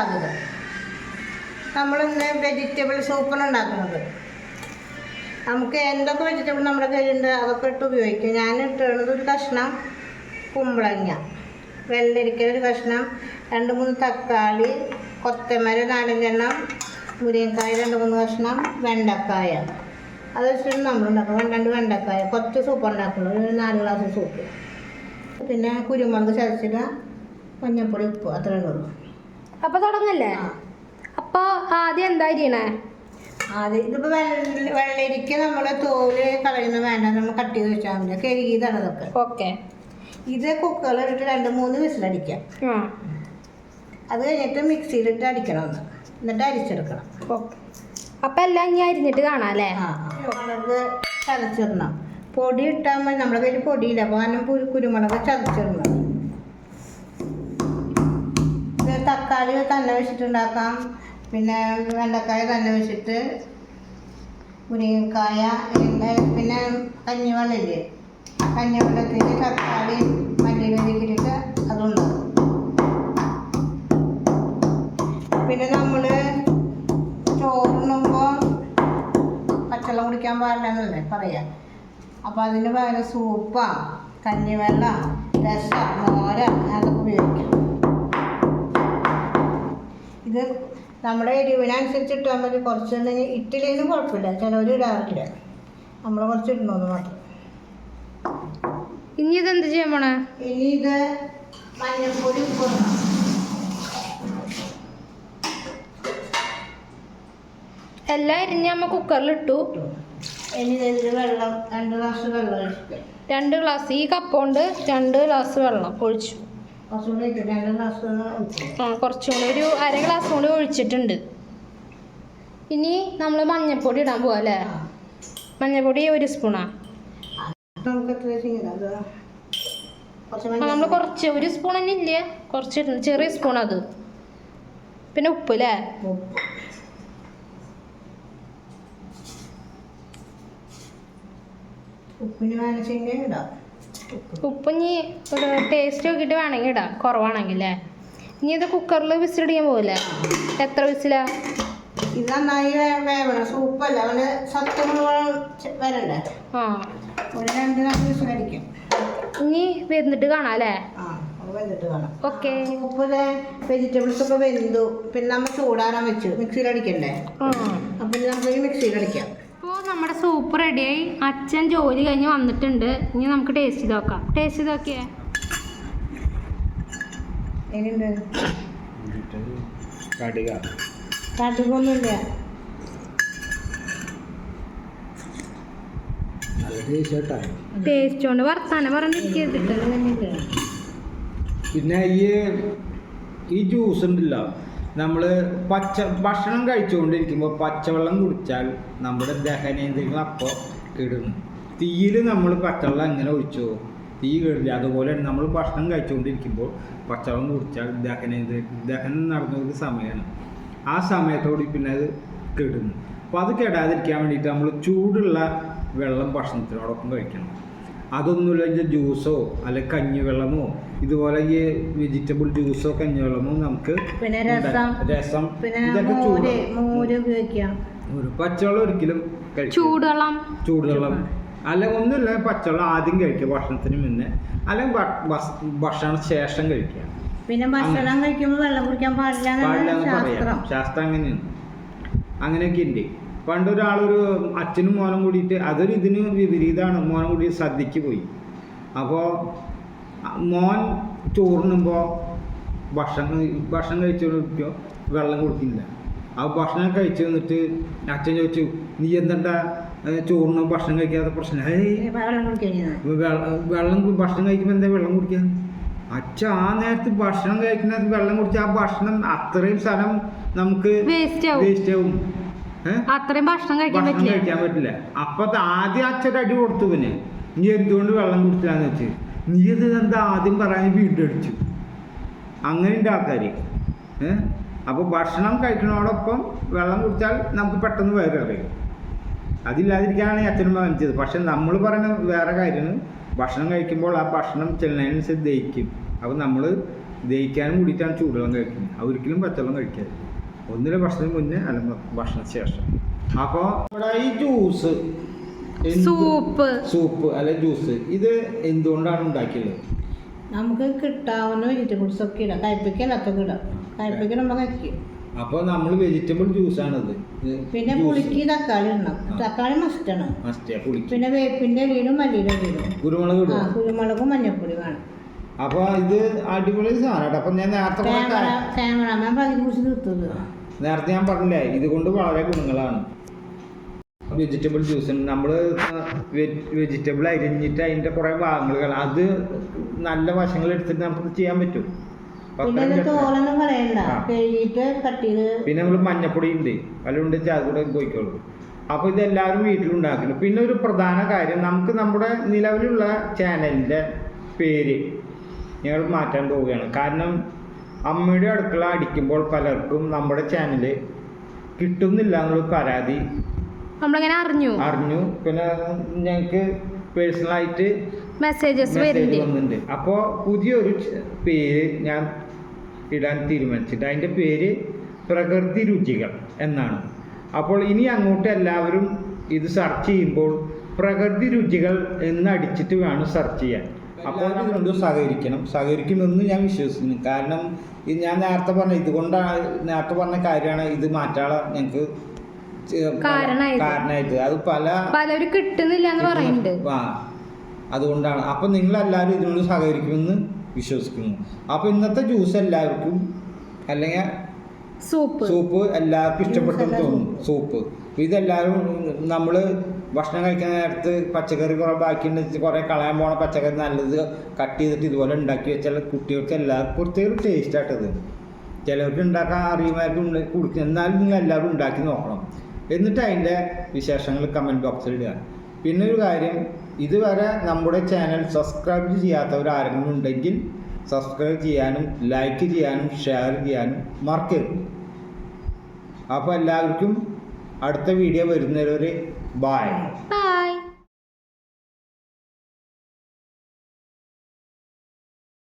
സ്വാഗതം നമ്മളിന്ന് വെജിറ്റബിൾ സൂപ്പാണ് ഉണ്ടാക്കുന്നത് നമുക്ക് എന്തൊക്കെ വെജിറ്റബിൾ നമ്മുടെ കയ്യിലുണ്ട്? അതൊക്കെ ഇട്ട് ഉപയോഗിക്കും. ഞാൻ ഇട്ടുള്ളത് ഒരു കഷ്ണം കുമ്പളങ്ങ. വെള്ളരിക്ക ഒരു കഷ്ണം രണ്ട് മൂന്ന് തക്കാളി കൊത്തമര നാലഞ്ചെണ്ണം മുരിങ്ങക്കായ രണ്ട് മൂന്ന് കഷ്ണം വെണ്ടക്കായ. അത് വെച്ചിട്ട് നമ്മളുണ്ടാക്കും രണ്ട് വെണ്ടക്കായ. കുറച്ച് സൂപ്പ് ഉണ്ടാക്കുള്ളൂ. ഒരു നാല് ഗ്ലാസ് സൂപ്പ് പിന്നെ കുരുമുളക് ചതച്ചിട്ട് മഞ്ഞൾപ്പൊടി ഉപ്പ്. അത്രയേ ഉള്ളൂ. അപ്പൊ തുടങ്ങല്ലേ? അപ്പൊ ആദ്യം എന്താ ചെയ്യണേ? ആദ്യം വെള്ളരിക്ക നമ്മൾ തോൽ കളയുന്ന വേണ്ട നമ്മൾ കട്ട് ചെയ്ത് വെച്ചാൽ മതി. കഴുകിയതാണ് ഇതൊക്കെ. ഓക്കെ. ഇത് കുക്കറിലിട്ട് രണ്ട് മൂന്ന് വിസിലടിക്കാം അത് കഴിഞ്ഞിട്ട് മിക്സിയിലിട്ട് അടിക്കണം ഒന്ന്. എന്നിട്ട് അരിച്ചെടുക്കണം. ഓക്കെ. അപ്പൊ എല്ലാം ഇനി അരിഞ്ഞിട്ട് കാണാം അല്ലേ? ചതച്ചിടണം. പൊടി ഇട്ടാൽ മതി. നമ്മുടെ കയ്യിൽ പൊടിയില്ല. അപ്പോൾ കാരണം കുരുമുളക് ചതച്ചിടണം. തക്കാളി തന്നെ വെച്ചിട്ടുണ്ടാക്കാം. പിന്നെ വെണ്ടക്കായ തന്നെ വെച്ചിട്ട് മുരിങ്ങക്കായ പിന്നെ കഞ്ഞിവെള്ളമില്ലേ? കഞ്ഞിവെള്ളത്തിൽ തക്കാളി മല്ലിയിലിട്ട് അതുണ്ടാകും പിന്നെ നമ്മൾ ചോറുണ്ണുമ്പോൾ പച്ചവെള്ളം കുടിക്കാൻ പാടില്ലെന്നല്ലേ പറയാം? അപ്പോൾ അതിന് പകരം സൂപ്പാ കഞ്ഞിവെള്ളം രസം മോര അതൊക്കെ ഉപയോഗിക്കാം. ഇത് നമ്മുടെ എരിവിനനുസരിച്ച് ഇട്ടാൽ മതി കുറച്ച് തന്നെ ഇട്ടില്ലെങ്കിലും കുഴപ്പമില്ല. ചിലവർ ഇടാറില്ല. നമ്മൾ കുറച്ച് ഇടണമെന്ന് മാത്രം. ഇനി ഇതെന്ത് ചെയ്യാൻ പോണേ? ഇനി ഇത് മഞ്ഞൾപ്പൊടി ഉപ്പ് എല്ലാം അരിഞ്ഞ് നമ്മ കുക്കറിലിട്ടു ഇനി ഇതിൽ വെള്ളം രണ്ട് ഗ്ലാസ് വെള്ളം രണ്ട് ഗ്ലാസ്. ഈ കപ്പ് കൊണ്ട് രണ്ട് ഗ്ലാസ് വെള്ളം ഒഴിച്ചു. ആ കുറച്ചും കൂടി. ഒരു അര ഗ്ലാസ് കൂടി ഒഴിച്ചിട്ടുണ്ട്. ഇനി നമ്മൾ മഞ്ഞൾപ്പൊടി ഇടാൻ പോവാ അല്ലേ? മഞ്ഞൾപ്പൊടി ഒരു സ്പൂണാ നമ്മൾ കുറച്ച് ഒരു സ്പൂൺ തന്നെ ഇല്ല? കുറച്ച് ചെറിയ സ്പൂൺ അത്. പിന്നെ ഉപ്പ് അല്ലേ ഉപ്പ്. ഉപ്പിന് വേണമെങ്കിൽ ഇടാം. ഉപ്പ്. ഇനി ഒരു ടേസ്റ്റ് നോക്കിയിട്ട് വേണമെങ്കിൽ ഇടാം. കുറവാണെങ്കിൽ അല്ലേ ഇനി ഇത് കുക്കറിൽ വിസിലടിക്കാൻ പോകില്ലേ എത്ര വിസിലാ? ഇത് നന്നായി വേവണം. സൂപ്പല്ല. അവന് സത്ത് വരണ്ടേ? ആ. ഒരു രണ്ട് നാല് വിസിൽ അടിക്കും ഇനി വെന്നിട്ട് കാണാം അല്ലേ ആ അത് വെന്തിട്ട് വേണം ഓക്കെ. ഉപ്പ് വെജിറ്റബിൾസ് ഒക്കെ വെന്തു. പിന്നെ നമ്മൾ ചൂടാറാൻ വെച്ചു. മിക്സിയിൽ അടിക്കണ്ടേ അപ്പം നമുക്ക് മിക്സിയിൽ അടിക്കാം നമ്മുടെ സൂപ്പ് റെഡിയായി അച്ഛൻ ജോലി കഴിഞ്ഞ് വന്നിട്ടുണ്ട്. ഇനി നമുക്ക് ടേസ്റ്റ് ചെയ്ത് നോക്കാം. ടേസ്റ്റ് ചെയ്ത് നോക്കിയേ. ടേസ്റ്റ് കൊണ്ട് വർത്താനം പിന്നെ ഈ ജ്യൂസ് ഉണ്ടല്ലോ. നമ്മൾ പച്ച ഭക്ഷണം കഴിച്ചുകൊണ്ടിരിക്കുമ്പോൾ പച്ചവെള്ളം കുടിച്ചാൽ നമ്മുടെ ദഹനേന്ദ്രിയങ്ങൾ അപ്പോൾ കിടുന്നു തീയിൽ നമ്മൾ പച്ചവെള്ളം എങ്ങനെ ഒഴിച്ചോ? തീ കിടില്ല അതുപോലെ നമ്മൾ ഭക്ഷണം കഴിച്ചുകൊണ്ടിരിക്കുമ്പോൾ പച്ചവെള്ളം കുടിച്ചാൽ ദഹനേന്ദ്രിയ ദഹനം നടന്ന ഒരു സമയമാണ് ആ സമയത്തോട് പിന്നെ അത് കിടുന്നു അപ്പോൾ അത് കെടാതിരിക്കാൻ വേണ്ടിയിട്ട് നമ്മൾ ചൂടുള്ള വെള്ളം ഭക്ഷണത്തിനോടൊപ്പം കഴിക്കണം. അതൊന്നുമില്ല ജ്യൂസോ അല്ലെങ്കിൽ കഞ്ഞിവെള്ളമോ ഇതുപോലെ ഈ വെജിറ്റബിൾ ജ്യൂസോ കഞ്ഞിവെള്ളമോ നമുക്ക് പിന്നെ രസം. രസം. ഇതൊക്കെ ചൂട്. മോര് ഉപയോഗിക്കാം. ഒരു പച്ചവെള്ളം ഒരിക്കലും. ചൂടുവെള്ളം. ചൂടുവെള്ളം. അല്ല ഒന്നുമില്ല പച്ചവെള്ളം ആദ്യം കഴിക്കുക ഭക്ഷണത്തിന് മുന്നേ. അല്ലെങ്കിൽ ഭക്ഷണ ശേഷം കഴിക്കുക. പിന്നെ ഭക്ഷണം കഴിക്കുമ്പോൾ വെള്ളം കുടിക്കാൻ പാടില്ല ശാസ്ത്രം. ശാസ്ത്രം അങ്ങനെയാണ്. അങ്ങനെയൊക്കെ ഉണ്ട് പണ്ട് ഒരാളൊരു അച്ഛനും മോനും കൂടിയിട്ട് അതൊരു ഇതിന് വിപരീതമാണ് മോനും കൂടി സദ്യക്ക് പോയി. അപ്പോൾ മോൻ ചോറിനുമ്പോൾ ഭക്ഷണം ഭക്ഷണം കഴിച്ചോണ്ടിട്ട് വെള്ളം കൊടുക്കില്ല. ആ ഭക്ഷണം കഴിച്ചു വന്നിട്ട് അച്ഛൻ ചോദിച്ചു നീ എന്താ ചോറിന് ഭക്ഷണം കഴിക്കാത്ത പ്രശ്നം? വെള്ളം ഭക്ഷണം കഴിക്കുമ്പോൾ എന്താ വെള്ളം കുടിക്കുക അച്ഛ ആ നേരത്ത് ഭക്ഷണം കഴിക്കുന്ന വെള്ളം കുടിച്ചാൽ ആ ഭക്ഷണം അത്രയും സ്ഥലം നമുക്ക് വേസ്റ്റ് ആവും? അത്രയും ഭക്ഷണം കഴിക്കാൻ പറ്റില്ല? കഴിക്കാൻ പറ്റില്ല. അപ്പൊ ആദ്യം അച്ഛൻ അടി കൊടുത്തു പിന്നെ. നീ എന്തുകൊണ്ട് വെള്ളം കുടിച്ചാന്ന് വെച്ച്? നീ ഇത് എന്താ ആദ്യം പറയാൻ വീണ്ടും അടിച്ചു? അങ്ങനെ ഉണ്ട് ആൾക്കാർ ഏഹ് അപ്പൊ ഭക്ഷണം കഴിക്കണോടൊപ്പം വെള്ളം കുടിച്ചാൽ നമുക്ക് പെട്ടെന്ന് വയറിറയും അതില്ലാതിരിക്കാനാണ് അച്ഛനും വാങ്ങിച്ചത് പക്ഷെ നമ്മൾ പറയുന്ന വേറെ കാര്യമാണ്. ഭക്ഷണം കഴിക്കുമ്പോൾ ആ ഭക്ഷണം ചെല്ലുന്നതിനനുസരിച്ച് ദഹിക്കും. അപ്പോൾ നമ്മൾ ദഹിക്കാനും കൂടിയിട്ടാണ് ചൂടുവെള്ളം കഴിക്കുന്നത് ഒരിക്കലും പച്ചവെള്ളം കഴിക്കരുത് ഒന്നിലെ ഭക്ഷണത്തിന് മുന്നേ അല്ലെങ്കിൽ ഭക്ഷണത്തിന് ശേഷം. അപ്പോൾ നമ്മുടെ ഈ ജ്യൂസ് സൂപ്പ്. സൂപ്പ് അല്ലെ ജ്യൂസ് ഇത് എന്തുകൊണ്ടാണ് ഉണ്ടാക്കിയത് നമുക്ക് കിട്ടാവുന്ന വെജിറ്റബിൾസ് ഒക്കെ ഇടാം. കയ്പ്പിക്കല്ലാത്തൊക്കെ ഇടാം. കയ്പ്പിക്കൽ നമ്മൾ കഴിക്കും. അപ്പോൾ നമ്മൾ വെജിറ്റബിൾ ജ്യൂസ് ആണത്. പിന്നെ പുളിക്ക് തക്കാളി ഇടണം. തക്കാളി മസ്റ്റാണ് പിന്നെ വേപ്പിന്റെ വീടും മല്ലിയുടെ വീടും കുരുമുളക് ആ കുരുമുളകും മഞ്ഞപ്പൊടി വേണം. അപ്പോൾ ഇത് അടിപൊളി സാധനം അപ്പം ഞാൻ നേരത്തെ ക്യാമറാമാൻ പകുതി കുറിച്ച് നിർത്തുന്നത്. നേരത്തെ ഞാൻ പറഞ്ഞില്ലേ ഇതുകൊണ്ട് വളരെ ഗുണങ്ങളാണ്. വെജിറ്റബിൾ ജ്യൂസ് നമ്മൾ വെജിറ്റബിൾ അരിഞ്ഞിട്ട് അതിന്റെ കുറേ ഭാഗങ്ങൾ അത് നല്ല വശങ്ങൾ എടുത്തിട്ട് നമുക്ക് ചെയ്യാൻ പറ്റും. പിന്നെ നമ്മൾ മഞ്ഞപ്പൊടി ഉണ്ട് അല്ലുണ്ട് അത് കൂടെ പോയിക്കോളൂ. അപ്പോൾ ഇതെല്ലാവരും വീട്ടിലുണ്ടാക്കുന്നു പിന്നെ ഒരു പ്രധാന കാര്യം നമുക്ക് നമ്മുടെ നിലവിലുള്ള ചാനലിന്റെ പേര് ഞങ്ങൾ മാറ്റാൻ പോവുകയാണ്. കാരണം അമ്മയുടെ അടുക്കള അടിക്കുമ്പോൾ പലർക്കും നമ്മുടെ ചാനൽ കിട്ടുന്നില്ല എന്നുള്ള പരാതി നമ്മളങ്ങനെ അറിഞ്ഞു. അറിഞ്ഞു. പിന്നെ ഞങ്ങൾക്ക് പേഴ്സണലായിട്ട് മെസ്സേജസ് മെസ്സേജ് വരുന്നുണ്ട്. അപ്പോൾ പുതിയൊരു പേര് ഞാൻ ഇടാൻ തീരുമാനിച്ചിട്ട് അതിന്റെ പേര് പ്രകൃതി രുചികൾ എന്നാണ്. അപ്പോൾ ഇനി അങ്ങോട്ട് എല്ലാവരും ഇത് സെർച്ച് ചെയ്യുമ്പോൾ പ്രകൃതി രുചികൾ എന്ന് അടിച്ചിട്ട് വേണം സെർച്ച് ചെയ്യാൻ. അപ്പോൾ ഇതുകൊണ്ട് സഹകരിക്കണം. സഹകരിക്കുമെന്ന് ഞാൻ വിശ്വസിക്കുന്നു. കാരണം ഇത് ഞാൻ നേരത്തെ പറഞ്ഞ ഇതുകൊണ്ടാണ് നേരത്തെ പറഞ്ഞ കാര്യമാണ് ഇത് മാറ്റാളെ ഞങ്ങൾക്ക് കാരണമായത്. കാരണമായിട്ട് അത് പല പലരും കിട്ടുന്നില്ല എന്ന് പറയുന്നുണ്ട്. ആ അതുകൊണ്ടാണ്. അപ്പൊ നിങ്ങൾ എല്ലാവരും ഇതിനോട് സഹകരിക്കുമെന്ന് വിശ്വസിക്കുന്നു. അപ്പൊ ഇന്നത്തെ ജ്യൂസ് എല്ലാവർക്കും അല്ലെങ്കിൽ സൂപ്പ്. സൂപ്പ് എല്ലാവർക്കും ഇഷ്ടപ്പെട്ടെന്ന് തോന്നുന്നു. സൂപ്പ്. ഇതെല്ലാവരും നമ്മൾ ഭക്ഷണം കഴിക്കുന്ന നേരത്ത് പച്ചക്കറി കുറേ ബാക്കിയുണ്ട്. കുറേ കളയാൻ പോണ പച്ചക്കറി നല്ലത് കട്ട് ചെയ്തിട്ട് ഇതുപോലെ ഉണ്ടാക്കി വെച്ചാൽ കുട്ടികൾക്ക് എല്ലാവർക്കും പ്രത്യേക ടേസ്റ്റ് ആട്ടത് ചിലവർക്ക് ഉണ്ടാക്കാൻ അറിയുമായിരിക്കും കൊടുക്കുക കുടിക്കും. എന്നാലും നിങ്ങൾ എല്ലാവരും ഉണ്ടാക്കി നോക്കണം. എന്നിട്ട് അതിന്റെ വിശേഷങ്ങൾ കമന്റ് ബോക്സിൽ ഇടുക. പിന്നെ ഒരു കാര്യം ഇതുവരെ നമ്മുടെ ചാനൽ സബ്സ്ക്രൈബ് ചെയ്യാത്തവർ ആരെങ്കിലും ഉണ്ടെങ്കിൽ സബ്സ്ക്രൈബ് ചെയ്യാനും ലൈക്ക് ചെയ്യാനും ഷെയർ ചെയ്യാനും മറക്കരുത്. അപ്പോൾ എല്ലാവർക്കും അടുത്ത വീഡിയോ വരുന്നവരെ Bye. Bye.